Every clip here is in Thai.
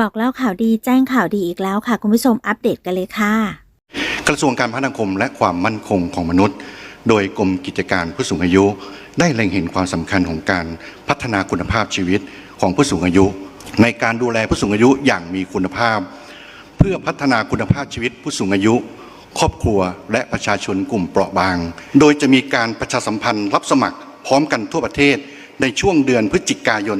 บอกเล่าข่าวดีแจ้งข่าวดีอีกแล้วค่ะ คุณผู้ชมอัปเดตกันเลยค่ะ กระทรวงการพัฒนาคมและความมั่นคงของมนุษย์ โดยกรมกิจการผู้สูงอายุ ได้เล็งเห็นความสำคัญของการพัฒนาคุณภาพชีวิตของผู้สูงอายุ ในการดูแลผู้สูงอายุอย่างมีคุณภาพ เพื่อพัฒนาคุณภาพชีวิตผู้สูงอายุ ครอบครัวและประชาชนกลุ่มเปราะบาง โดยจะมีการประชาสัมพันธ์รับสมัครพร้อมกันทั่วประเทศในช่วงเดือนพฤศจิกายน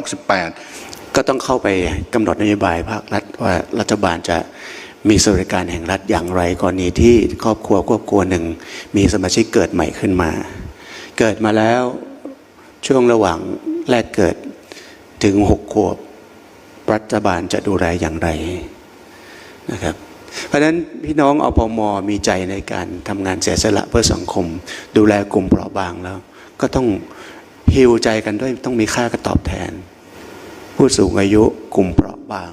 2568 ก็ต้องเข้าไปกำหนดนโยบายภาครัฐว่ารัฐบาลจะมีสวัสดิการแห่งรัฐอย่างไรกรณีที่ครอบครัวครอบครัวหนึ่ง มีสมาชิกเกิดใหม่ขึ้นมา เกิดมาแล้วช่วงระหว่างแรกเกิดถึงหกขวบรัฐบาลจะดูแลอย่างไรนะครับ เพราะฉะนั้นพี่น้องอปมมีใจในการทำงานเสียสละเพื่อสังคม ดูแลกลุ่มเปราะบางแล้ว ก็ต้องฮิวใจกันด้วยต้องมีค่ากระตอบแทน ผู้สูงอายุกลุ่มเปราะบาง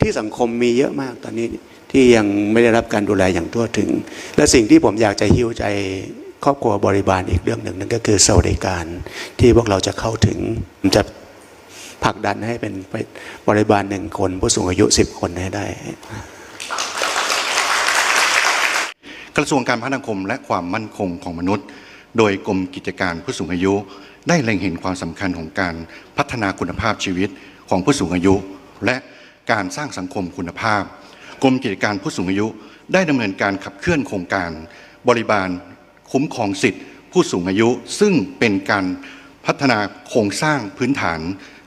ที่สังคมมีเยอะมากตอนนี้ที่ยังไม่ได้รับการดูแลอย่างทั่วถึง และสิ่งที่ผมอยากจะหิ้วใจครอบครัวบริบาลอีกเรื่องหนึ่งนั่นก็คือสวัสดิการที่พวกเราจะเข้าถึงจะผลักดันให้เป็นบริบาลหนึ่งคน ผู้สูงอายุสิบคนให้ได้ กระทรวงการพัฒนาสังคมและความมั่นคงของมนุษย์ โดยกรมกิจการผู้สูงอายุ ได้เล็งเห็นความสำคัญของการพัฒนาคุณภาพชีวิต ของผู้สูงอายุ และการสร้างสังคมคุณภาพ กรมกิจการผู้สูงอายุได้ดำเนินการขับเคลื่อนโครงการ บริบาลคุ้มครองสิทธิผู้สูงอายุ ซึ่งเป็นการพัฒนาโครงสร้างพื้นฐาน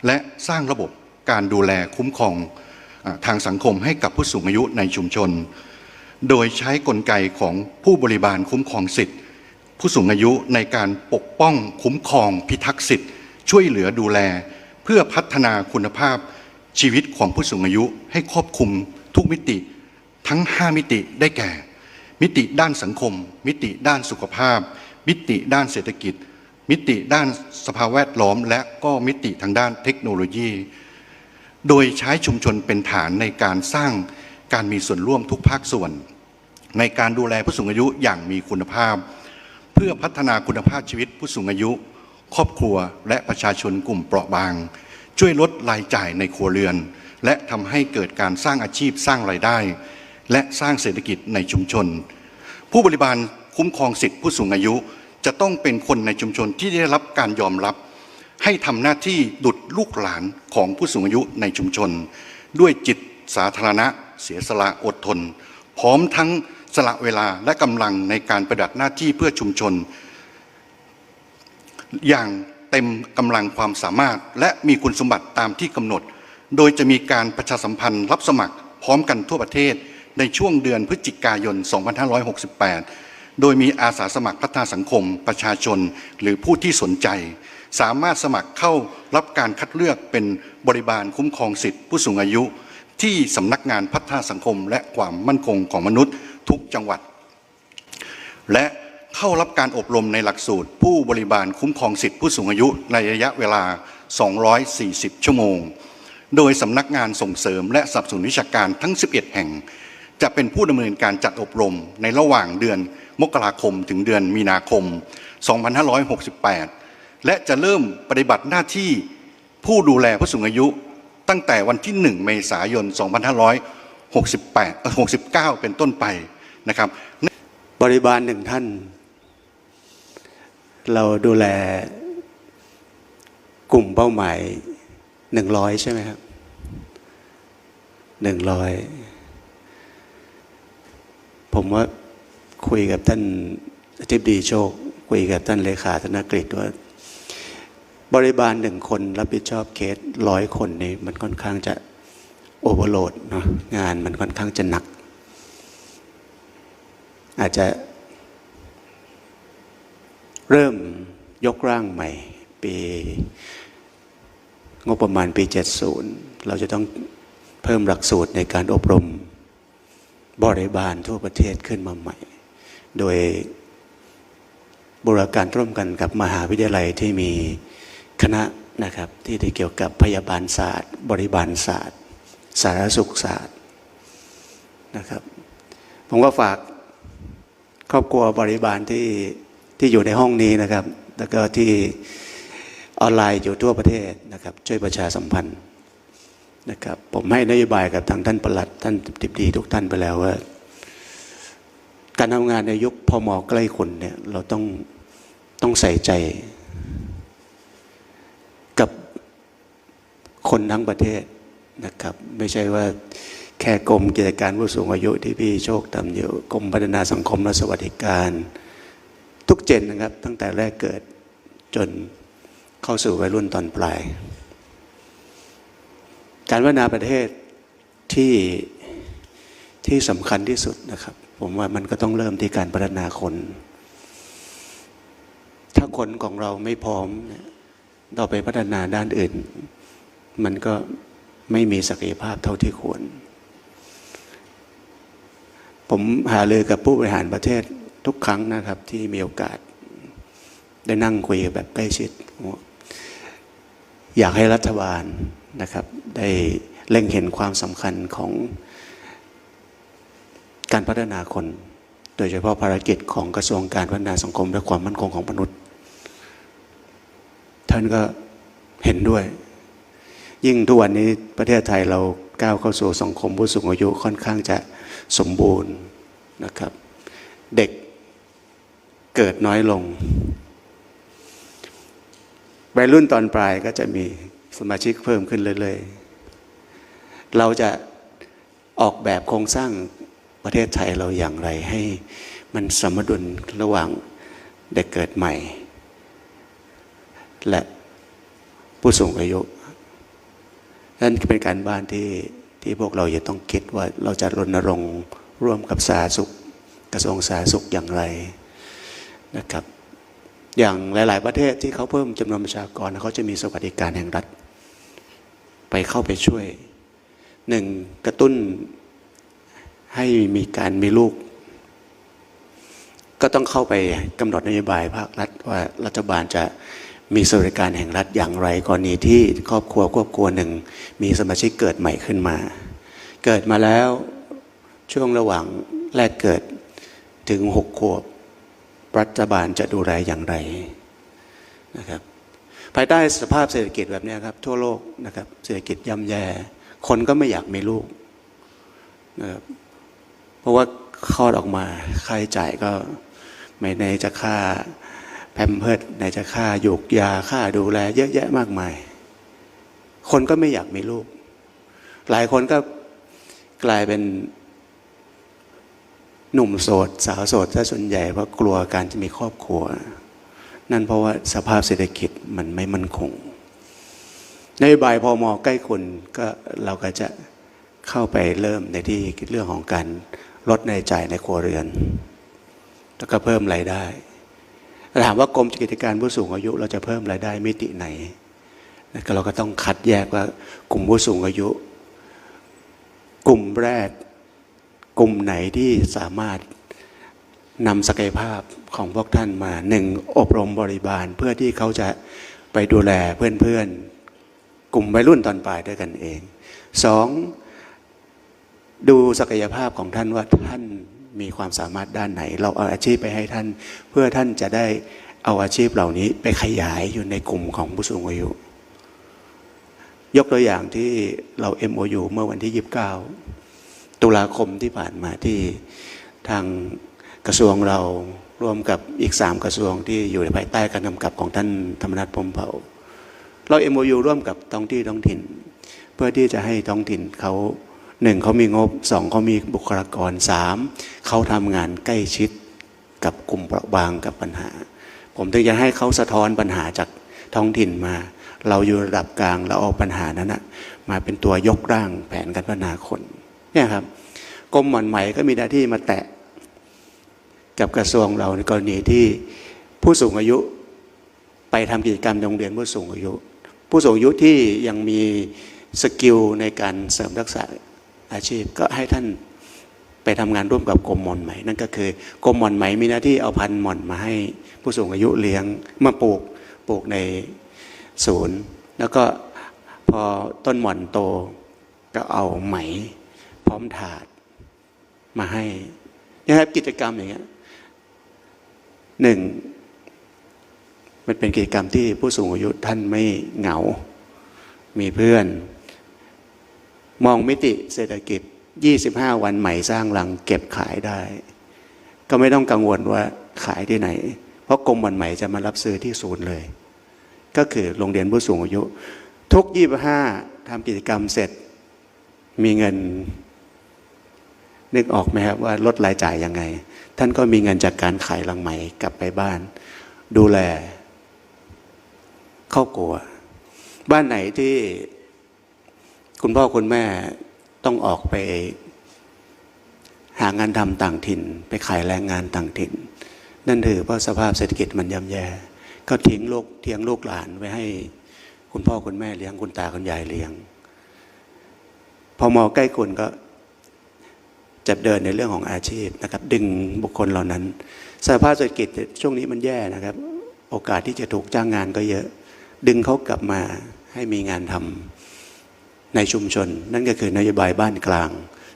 และสร้างระบบการดูแลคุ้มครองทางสังคมให้กับผู้สูงอายุในชุมชน โดยใช้กลไกของผู้บริบาลคุ้มครองสิทธิผู้สูงอายุในการปกป้องคุ้มครองพิทักษ์สิทธิ์ช่วยเหลือดูแล เพื่อพัฒนาคุณภาพชีวิตของผู้สูงอายุให้ครอบคลุมทุกมิติทั้ง 5 มิติได้แก่ มิติด้านสังคม มิติด้านสุขภาพ มิติด้านเศรษฐกิจ มิติด้านสภาพแวดล้อม และก็มิติทางด้านเทคโนโลยี โดยใช้ชุมชนเป็นฐานในการสร้างการมีส่วนร่วมทุกภาคส่วน ในการดูแลผู้สูงอายุอย่างมีคุณภาพ เพื่อพัฒนาคุณภาพชีวิตผู้สูงอายุ ครอบครัวและประชาชนกลุ่มเปราะบาง ช่วยลดรายจ่ายในครัวเรือน และทำให้เกิดการสร้างอาชีพสร้างรายได้ และสร้างเศรษฐกิจในชุมชน ผู้บริบาลคุ้มครองสิทธิผู้สูงอายุ จะต้องเป็นคนในชุมชนที่ได้รับการยอมรับ ให้ทำหน้าที่ดุดลูกหลานของผู้สูงอายุในชุมชน ด้วยจิตสาธารณะ เสียสละอดทน พร้อมทั้งสละเวลาและกำลังในการปฏิบัติหน้าที่เพื่อชุมชน อย่างเต็มกำลังความสามารถ และมีคุณสมบัติตามที่กำหนด โดยจะมีการประชาสัมพันธ์รับสมัครพร้อมกันทั่วประเทศ ในช่วงเดือนพฤศจิกายน 2568 โดยมีอาสาสมัครพัฒนาสังคม ประชาชน หรือผู้ที่สนใจ สามารถสมัครเข้ารับการคัดเลือกเป็นบริบาลคุ้มครองสิทธิผู้สูงอายุ ที่สำนักงานพัฒนาสังคม และความมั่นคงของมนุษย์ทุกจังหวัด และ เข้ารับการอบรมในหลักสูตร ผู้บริบาลคุ้มครองสิทธิผู้สูงอายุในระยะเวลา 240 ชั่วโมง โดยสำนักงานส่งเสริมและสนับสนุนวิชาการทั้ง 11 แห่ง จะเป็นผู้ดำเนินการจัดอบรมในระหว่างเดือนมกราคมถึงเดือนมีนาคม 2568 และจะเริ่มปฏิบัติหน้าที่ผู้ดูแลผู้สูงอายุตั้งแต่วันที่ 1 เมษายน 2568เอ่อ69 เป็นต้นไปนะครับ บริบาลหนึ่งท่าน เราดูแลกลุ่มเป้าหมายหนึ่งร้อยใช่ไหมครับหนึ่งร้อยผมว่าคุยกับท่านอธิบดีโชค คุยกับท่านเลขาธนกฤษว่า บริบาลหนึ่งคนรับผิดชอบเคสร้อยคนนี่มันค่อนข้างจะโอเวอร์โหลดเนาะงานมันค่อนข้างจะหนัก อาจจะ เริ่มยกร่างใหม่ ปีงบประมาณปี 70 เราจะต้องเพิ่มหลักสูตรในการอบรมบริบาลทั่วประเทศขึ้นมาใหม่ โดยบริการร่วมกันกับมหาวิทยาลัยที่มีคณะนะครับที่ได้เกี่ยวกับพยาบาลศาสตร์ บริบาลศาสตร์ สารสุขศาสตร์นะครับ ผมก็ฝากครอบครัวบริบาลที่ ที่อยู่ในห้องนี้นะครับ แล้วก็ที่ออนไลน์อยู่ทั่วประเทศนะครับ ช่วยประชาสัมพันธ์นะครับ ผมให้นโยบายกับทางท่านประหลัดท่านติบดีทุกท่านไปแล้วว่า การทำงานในยุคพอมอใกล้คนเนี่ยเราต้องต้องใส่ใจ กับคนทั้งประเทศนะครับ ไม่ใช่ว่าแค่กรมกิจการผู้สูงอายุที่พี่โชคทำอยู่กรมพัฒนาสังคมและสวัสดิการ ทุกเจนนะครับ ตั้งแต่แรกเกิดจนเข้าสู่วัยรุ่นตอนปลาย การพัฒนาประเทศที่ที่สำคัญที่สุดนะครับ ผมว่ามันก็ต้องเริ่มที่การพัฒนาคน ถ้าคนของเราไม่พร้อมเราไปพัฒนาด้านอื่น มันก็ไม่มีศักยภาพเท่าที่ควร ผมหาเลยกับผู้บริหารประเทศ ทุกครั้งนะครับ ที่มีโอกาส ได้นั่งคุยแบบใกล้ชิด อยากให้รัฐบาลนะครับ ได้เล็งเห็นความสำคัญของการพัฒนาคน โดยเฉพาะภารกิจของกระทรวงการพัฒนาสังคมและความมั่นคงของมนุษย์ ท่านก็เห็นด้วย ยิ่งทุกวันนี้ประเทศไทยเราก้าวเข้าสู่สังคมผู้สูงอายุค่อนข้างจะสมบูรณ์นะครับ เด็ก เกิดน้อยลงวัยรุ่นตอนปลายก็จะมีสมาชิกเพิ่มขึ้นเรื่อยๆ เราจะออกแบบโครงสร้างประเทศไทยเราอย่างไรให้มันสมดุลระหว่างเด็กเกิดใหม่ และผู้สูงอายุนั่นเป็นการบ้านที่ที่พวกเราจะต้องคิดว่าเราจะรณรงค์ร่วมกับสาธารณสุขกระทรวงสาธารณสุขอย่างไร นะครับ อย่างหลาย ๆ ประเทศที่เขาเพิ่มจำนวนประชากรเขาจะมีสวัสดิการแห่งรัฐ ไปเข้าไปช่วยหนึ่งกระตุ้นให้มีการมีลูก ก็ต้องเข้าไปกำหนดนโยบายภาครัฐว่ารัฐบาลจะมีสวัสดิการแห่งรัฐอย่างไรกรณีที่ครอบครัวครอบครัวหนึ่ง มีสมาชิกเกิดใหม่ขึ้นมา เกิดมาแล้วช่วงระหว่างแรกเกิดถึงหกขวบ รัฐบาลจะดูแลอย่างไรนะครับภายใต้สภาพเศรษฐกิจแบบนี้ครับทั่วโลกนะครับเศรษฐกิจย่ำแย่ คนก็ไม่อยากมีลูกนะครับเพราะว่าคลอดออกมาค่าใช้จ่ายก็ไม่ในจะค่าแพมเพิร์ดในจะค่าหยูกยาค่าดูแล เยอะแยะมากมาย คนก็ไม่อยากมีลูก หลายคนก็กลายเป็น หนุ่มโสด สาวโสดซะส่วนใหญ่เพราะกลัวการจะมีครอบครัว นั่นเพราะว่าสภาพเศรษฐกิจมันไม่มั่นคงนโยบายพอมอใกล้คนก็เราก็จะเข้าไปเริ่มในที่เรื่องของการลดในจ่ายในครัวเรือน แล้วก็เพิ่มรายได้ถามว่ากรมกิจการผู้สูงอายุ เราจะเพิ่มรายได้มิติไหนก็เราก็ต้องคัดแยกว่ากลุ่มผู้สูงอายุ กลุ่มแรก กลุ่มไหนที่สามารถนำศักยภาพของพวกท่านมาหนึ่งอบรมบริบาลเพื่อที่เขาจะไปดูแลเพื่อนๆ กลุ่มวัยรุ่นตอนปลายด้วยกันเองสองดูศักยภาพของท่านว่าท่านมีความสามารถด้านไหน เราเอาอาชีพไปให้ท่าน เพื่อท่านจะได้เอาอาชีพเหล่านี้ไปขยายอยู่ในกลุ่มของผู้สูงอายุ ยกตัวอย่างที่เรา MOU เมื่อวันที่ 29 ตุลาคมที่ผ่านมาที่ทางกระทรวงเราร่วมกับอีก 3 กระทรวงที่อยู่ในภายใต้การกำกับของท่านธรรมนัฐพรมเผ่าเรา MOU ร่วมกับท้องที่ท้องถิ่น เพื่อที่จะให้ท้องถิ่นเขาหนึ่งเขามีงบสองเขามีบุคลากรสามเขาทำงานใกล้ชิดกับกลุ่มเปราะบางกับปัญหา ผมถึงจะให้เขาสะท้อนปัญหาจากท้องถิ่นมา เราอยู่ระดับกลางเราเอาปัญหานั้นนะมาเป็นตัวยกร่างแผนการพัฒนาคน เนี่ยครับกรมหม่อนไหมก็มีหน้าที่มาแตะ กับกระทรวงเราในกรณีที่ผู้สูงอายุไปทำกิจกรรมโรงเรียนผู้สูงอายุ ผู้สูงอายุที่ยังมีสกิลในการเสริมทักษะอาชีพก็ให้ท่านไปทำงานร่วมกับกรมหม่อนไหมนั่นก็คือกรมหม่อนไหมมีหน้าที่เอาพันหม่อนมาให้ผู้สูงอายุเลี้ยงมาปลูกปลูกในศูนย์ แล้วก็พอต้นหม่อนโตก็เอาไหม ร้อมถาดมาให้นะครับกิจกรรมอย่างเงี้ยหนึ่งมันเป็นกิจกรรมที่ผู้สูงอายุท่านไม่เหงา มีเพื่อน มองมิติเศรษฐกิจ 25 วันใหม่สร้างหลังเก็บขายได้ ก็ไม่ต้องกังวลว่าขายที่ไหน เพราะกรมวันใหม่จะมารับซื้อที่ศูนย์เลย ก็คือโรงเรียนผู้สูงอายุ ทุก 25ทำกิจกรรมเสร็จ มีเงิน นึกออกไหมครับว่าลดรายจ่ายยังไง ท่านก็มีเงินจากการขายลังไหมกลับไปบ้าน ดูแลครอบครัว บ้านไหนที่คุณพ่อคุณแม่ต้องออกไป หางานทำต่างถิ่น ไปขายแรงงานต่างถิ่น นั่นถือเพราะสภาพเศรษฐกิจมันย่ำแย่ ก็ทิ้งลูกเทียงลูกหลานไว้ให้คุณพ่อคุณแม่เลี้ยงคุณตาคุณยายเลี้ยง พอมอใกล้คุณก็ จะเดินในเรื่องของอาชีพนะครับ ดึงบุคคลเหล่านั้นสภาพเศรษฐกิจช่วงนี้มันแย่นะครับ โอกาสที่จะถูกจ้างงานก็เยอะ ดึงเขากลับมาให้มีงานทำในชุมชน นั่นก็คือนโยบายบ้านกลาง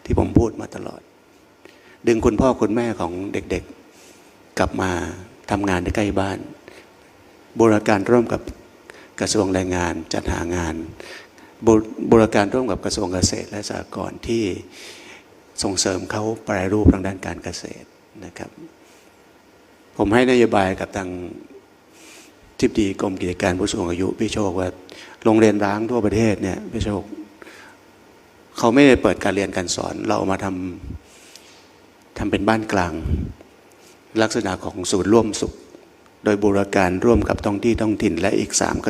ที่ผมพูดมาตลอด ดึงคุณพ่อคุณแม่ของเด็กๆ กลับมาทำงานใกล้บ้านบูรณาการร่วมกับกระทรวงแรงงานจัดหางานบูบูรณาการร่วมกับกระทรวงเกษตรและสหกรณ์ที่ ส่งเสริมเขาแปรรูปทางด้านการเกษตรนะครับ ผมให้นโยบายกับทางทิบดีกรมกิจการผู้สูงอายุพี่โชคว่าโรงเรียนร้างทั่วประเทศเนี่ยพี่โชคเขาไม่ได้เปิดการเรียนการสอน เราเอามาทำทำเป็นบ้านกลาง ลักษณะของศูนย์ร่วมสุข โดยบูรการร่วมกับท้องที่ท้องถิ่น และอีกสามก็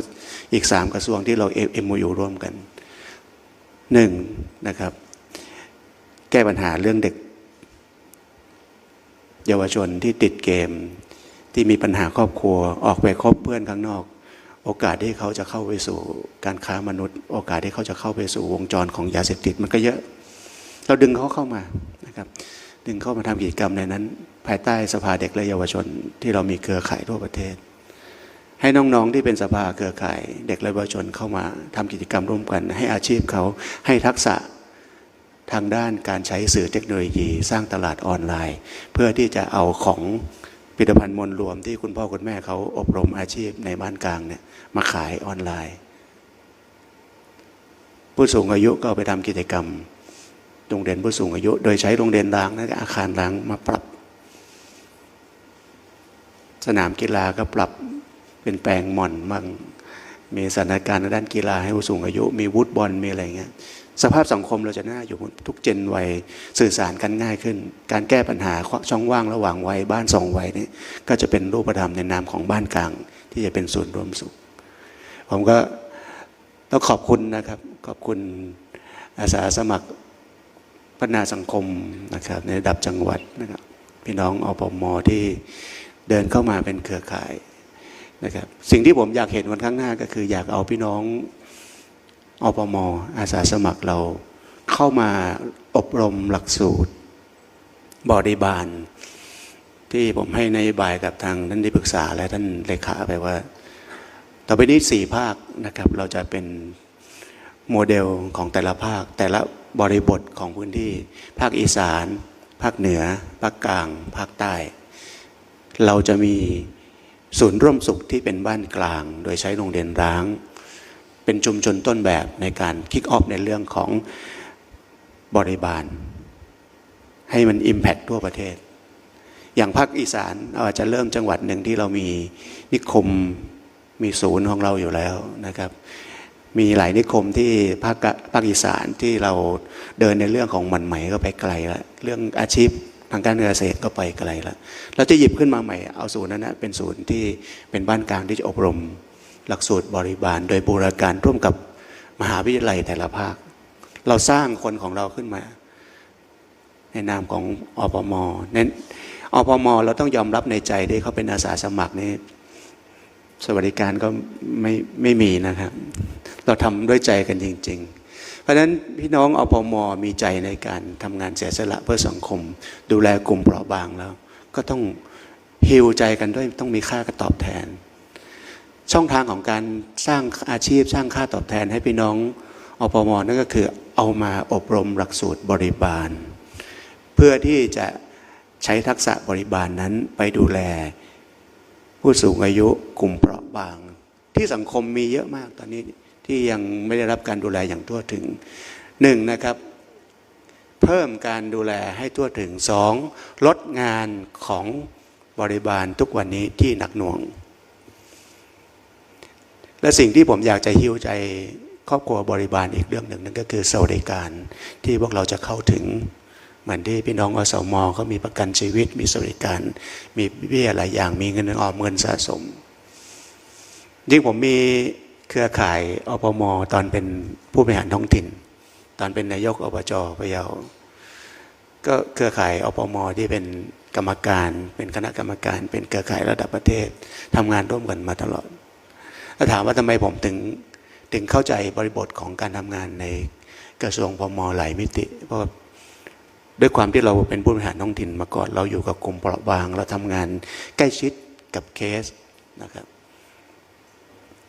อีกสามกระทรวงที่เราเอ็มโร่วมกันหนึ่งนะครับ แก้ปัญหาเรื่องเด็ก เยาวชนที่ติดเกม ที่มีปัญหาครอบครัว ออกไปคบเพื่อนข้างนอก โอกาสที่เขาจะเข้าไปสู่การค้ามนุษย์ โอกาสที่เขาจะเข้าไปสู่วงจรของยาเสพติดมันก็เยอะ เราดึงเขาเข้ามานะครับดึงเข้ามาทำกิจกรรมในนั้น ภายใต้สภาเด็กและเยาวชน ที่เรามีเครือข่ายทั่วประเทศ ให้น้องๆที่เป็นสภาเครือข่าย เด็กและเยาวชนเข้ามาทำกิจกรรมร่วมกัน ให้อาชีพเขาให้ทักษะ ทางด้านการใช้สื่อเทคโนโลยีสร้างตลาดออนไลน์ เพื่อที่จะเอาของผลิตภัณฑ์มวลรวมที่คุณพ่อคุณแม่เขาอบรมอาชีพในบ้านกลางเนี่ยมาขายออนไลน์ ผู้สูงอายุก็เอาไปทำกิจกรรมโรงเรียนผู้สูงอายุ โดยใช้โรงเรียนร้างและอาคารร้างมาปรับ สนามกีฬาก็ปรับเป็นแปลงหม่อนมั่งมีสถานการณ์ในด้านกีฬาให้ผู้สูงอายุ มีวูดบอลมีอะไรเงี้ย สภาพสังคมเราจะน่าอยู่ทุกเจนวัยสื่อสารกันง่ายขึ้น การแก้ปัญหาช่องว่างระหว่างวัยบ้านสองวัยนี้ก็จะเป็นรูปธรรมในนามของบ้านกลาง ที่จะเป็นศูนย์รวมสุข ผมก็ต้องขอบคุณนะครับขอบคุณอาสาสมัครพัฒนาสังคมนะครับในระดับจังหวัดนะครับพี่น้องอปมที่เดินเข้ามาเป็นเครือข่ายนะครับสิ่งที่ผมอยากเห็นวันข้างหน้าก็คืออยากเอาพี่น้อง อปมอาสาสมัครเราเข้ามาอบรมหลักสูตร บริบาล ที่ผมให้นโยบายกับทางท่านที่ปรึกษาและท่านเลขาไปว่า ต่อไปนี้สี่ภาคนะครับ เราจะเป็นโมเดลของแต่ละภาค แต่ละบริบทของพื้นที่ ภาคอีสาน ภาคเหนือ ภาคกลาง ภาคใต้ เราจะมีศูนย์ร่วมสุขที่เป็นบ้านกลาง โดยใช้โรงเรียนร้าง เป็นชุมชนต้นแบบในการคิกออฟในเรื่องของบริบาล ให้มัน Impact ทั่วประเทศ อย่างภาคอีสานเราอาจจะเริ่มจังหวัดหนึ่งที่เรามีนิคมมีศูนย์ของเราอยู่แล้วนะครับ มีหลายนิคมที่ภาคภาคอีสานที่เราเดินในเรื่องของมันใหม่ก็ไปไกลแล้วเรื่องอาชีพทางการเกษตรก็ไปไกลแล้วเราจะหยิบขึ้นมาใหม่เอาศูนย์นั้นนะเป็นศูนย์ที่เป็นบ้านกลางที่จะอบรม หลักสูตรบริบาล โดยบูรการร่วมกับมหาวิทยาลัยแต่ละภาค เราสร้างคนของเราขึ้นมา ในนามของอปมเน้นอปมเราต้องยอมรับในใจที่เขาเป็นอาสาสมัครนี่สวัสดิการก็ไม่ไม่มีนะครับ เราทำด้วยใจกันจริง ๆ เพราะฉะนั้นพี่น้องอปมมีใจในการทำงานเสียสละเพื่อสังคม ดูแลกลุ่มเปราะบางแล้ว ก็ต้องฮิวใจกันด้วยต้องมีค่าตอบแทน ช่องทางของการสร้างอาชีพสร้างค่าตอบแทนให้พี่น้องอปมนั่นก็คือเอามาอบรมหลักสูตรบริบาล เพื่อที่จะใช้ทักษะบริบาลนั้นไปดูแล ผู้สูงอายุกลุ่มเปราะบาง ที่สังคมมีเยอะมากตอนนี้ที่ยังไม่ได้รับการดูแลอย่างทั่วถึงหนึ่งนะครับ เพิ่มการดูแลให้ทั่วถึงสองลดงานของบริบาลทุกวันนี้ที่หนักหน่วง และสิ่งที่ผมอยากจะหิ้วใจครอบครัวบริบาลอีกเรื่องหนึ่งนั่นก็คือสวัสดิการที่พวกเราจะเข้าถึงเหมือนที่พี่น้องอสมเขามีประกันชีวิต มีสวัสดิการ มีเบี้ยหลายอย่าง มีเงินออมเงินสะสมจริงผมมีเครือข่ายอปมตอนเป็นผู้บริหารท้องถิ่น ตอนเป็นนายกอบจพะเยาก็เครือข่ายอปมที่เป็นกรรมการ เป็นคณะกรรมการ เป็นเครือข่ายระดับประเทศทำงานร่วมกันมาตลอด แล้วถามว่าทำไมผมถึงถึงเข้าใจบริบทของการทำงานในกระทรวงพมหลายมิติ เพราะด้วยความที่เราเป็นผู้บริหารท้องถิ่นมาก่อนเราอยู่กับกลุ่มเปราะบาง เราทำงานใกล้ชิดกับเคสนะครับ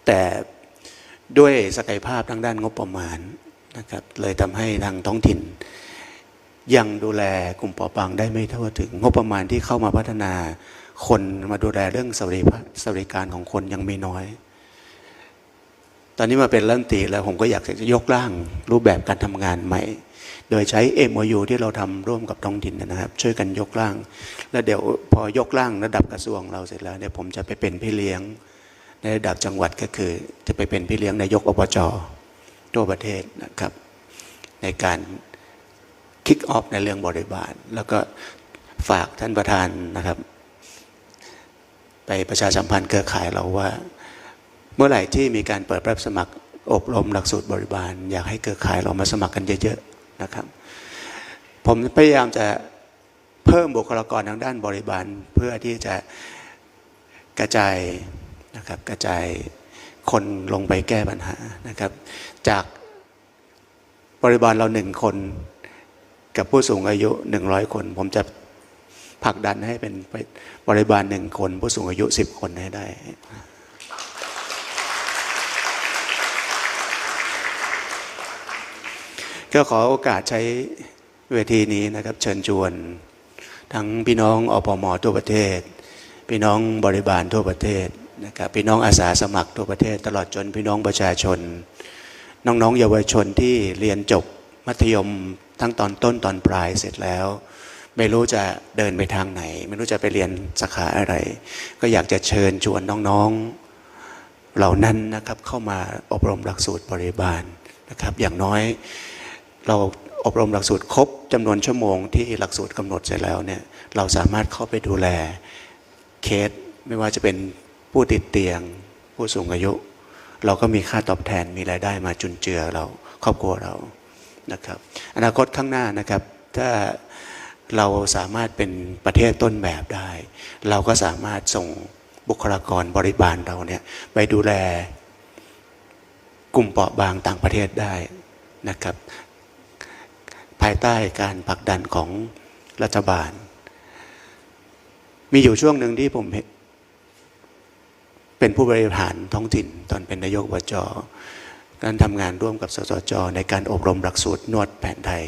แต่ด้วยศักยภาพทางด้านงบประมาณนะครับ เลยทำให้ทางท้องถิ่น ยังดูแลกลุ่มเปราะบางได้ไม่ทั่วถึง งบประมาณที่เข้ามาพัฒนาคนมาดูแลเรื่องสวัสดิภาพสวัสดิการของคนยังมีน้อย ตอนนี้มาเป็นรัฐมนตรีแล้วผมก็อยากจะยกร่างรูปแบบการทำงานใหม่ โดยใช้ MOU ที่เราทำร่วมกับท้องถิ่นนะครับ ช่วยกันยกร่าง แล้วเดี๋ยวพอยกร่างระดับกระทรวงเราเสร็จแล้วเดี๋ยวผมจะไปเป็นพี่เลี้ยง ในระดับจังหวัดก็คือ จะไปเป็นพี่เลี้ยงนายกอบจทั่วประเทศนะครับ ในการคิกออฟในเรื่องบริบาล แล้วก็ฝากท่านประธานนะครับ ไปประชาสัมพันธ์เครือข่ายเราว่า เมื่อไหร่ที่มีการเปิดรับสมัครอบรมหลักสูตรบริบาล อยากให้เครือข่ายเรามาสมัครกันเยอะๆนะครับ ผมพยายามจะเพิ่มบุคลากรทางด้านบริบาลเพื่อที่จะกระจายนะครับกระจายคนลงไปแก้ปัญหานะครับ จากบริบาลเราหนึ่งคน กับผู้สูงอายุหนึ่งร้อยคน ผมจะผลักดันให้เป็นบริบาลหนึ่งคน ผู้สูงอายุสิบคนให้ได้ ก็ขอโอกาสใช้เวทีนี้นะครับ เชิญชวน ทั้งพี่น้องอปมทั่วประเทศ พี่น้องบริบาลทั่วประเทศนะครับพี่น้องอาสาสมัครทั่วประเทศ ตลอดจนพี่น้องประชาชน น้องๆเยาวชนที่เรียนจบมัธยมทั้งตอนต้นตอนปลายเสร็จแล้ว ไม่รู้จะเดินไปทางไหน ไม่รู้จะไปเรียนสาขาอะไร ก็อยากจะเชิญชวนน้องๆเหล่านั้นนะครับเข้ามาอบรมหลักสูตรบริบาลนะครับ อย่างน้อย เราอบรมหลักสูตรครบจำนวนชั่วโมงที่หลักสูตรกำหนดเสร็จแล้วเนี่ยเราสามารถเข้าไปดูแลเคสไม่ว่าจะเป็นผู้ติดเตียง ผู้สูงอายุ เราก็มีค่าตอบแทนมีรายได้มาจุนเจือเราครอบครัวเรานะครับอนาคตข้างหน้านะครับ ถ้าเราสามารถเป็นประเทศต้นแบบได้ เราก็สามารถส่งบุคลากรบริบาลเราเนี่ยไปดูแลกลุ่มเปราะบางต่างประเทศได้นะครับ ภายใต้การผลักดันของรัฐบาล มีอยู่ช่วงหนึ่งที่ผมเป็นผู้บริหารท้องถิ่น ตอนเป็นนายกอบจการทำงานร่วมกับสสจ ในการอบรมหลักสูตรนวดแผนไทย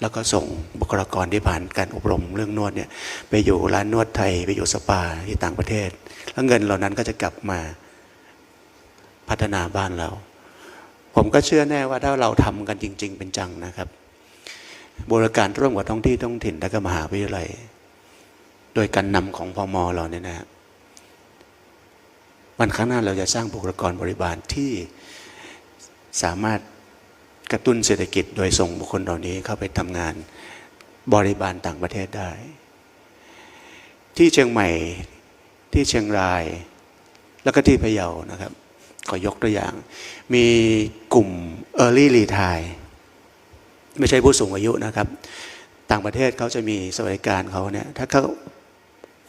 แล้วก็ส่งบุคลากรที่ผ่านการอบรมเรื่องนวดเนี่ยไปอยู่ร้านนวดไทย ไปอยู่สปาที่ต่างประเทศ แล้วเงินเหล่านั้นก็จะกลับมาพัฒนาบ้านเรา ผมก็เชื่อแน่ว่าถ้าเราทำกันจริง ๆ เป็นจังนะครับ บริการร่วมกับท้องที่ท้องถิ่นและก็มหาวิทยาลัย โดยการนำของพมเราเนี่ยนะวันข้างหน้าเราจะสร้างบุคลากรบริบาลที่สามารถกระตุ้นเศรษฐกิจ โดยส่งบุคคลเหล่านี้เข้าไปทำงานบริบาลต่างประเทศได้ ที่เชียงใหม่ที่เชียงราย แล้วก็ที่พะเยานะครับ ขอยกตัวอย่าง มีกลุ่ม Early Retire ไม่ใช่ผู้สูงอายุนะครับ ต่างประเทศเขาจะมีสวัสดิการเขาเนี่ยถ้าเขา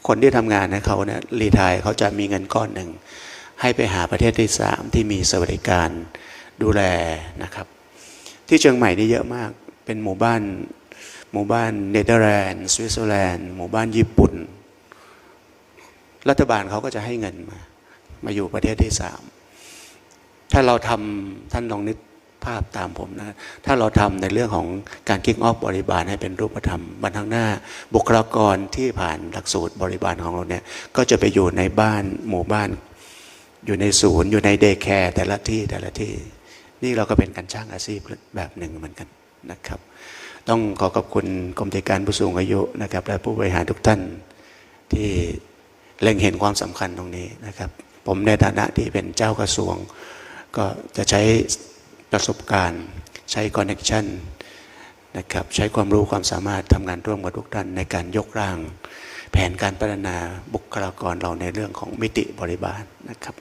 คนที่ทำงานให้เขาเนี่ยรีทายเขาจะมีเงินก้อนหนึ่ง ให้ไปหาประเทศที่สามที่มีสวัสดิการดูแลนะครับ ที่เชียงใหม่นี่เยอะมากเป็นหมู่บ้านหมู่บ้านเนเธอร์แลนด์สวิตเซอร์แลนด์หมู่บ้านญี่ปุ่น รัฐบาลเขาก็จะให้เงินมา มาอยู่ประเทศที่สามถ้าเราทำท่านลองนึก ภาพตามผมนะ ถ้าเราทำในเรื่องของการคิกออฟบริบาลให้เป็นรูปธรรมบรรทังหน้า บุคลากรที่ผ่านหลักสูตรบริบาลของเราเนี่ย ก็จะไปอยู่ในบ้านหมู่บ้าน อยู่ในศูนย์ อยู่ในเดย์แคร์แต่ละที่แต่ละที่ นี่เราก็เป็นการช่างอาชีพแบบหนึ่งเหมือนกันนะครับ ต้องขอขอบคุณกรมกิการผู้สูงอายุนะครับ และผู้บริหารทุกท่านที่เล็งเห็นความสำคัญตรงนี้นะครับ ผมในฐานะที่เป็นเจ้ากระทรวง ก็จะใช้ ประสบการณ์ ใช้คอนเน็ชันนะครับใช้ความรู้ความสามารถทำงานร่วมกับทุกท่านในการยกร่าง แผนการพัฒนาบุคลากรเราในเรื่องของมิติบริบาลนะครับ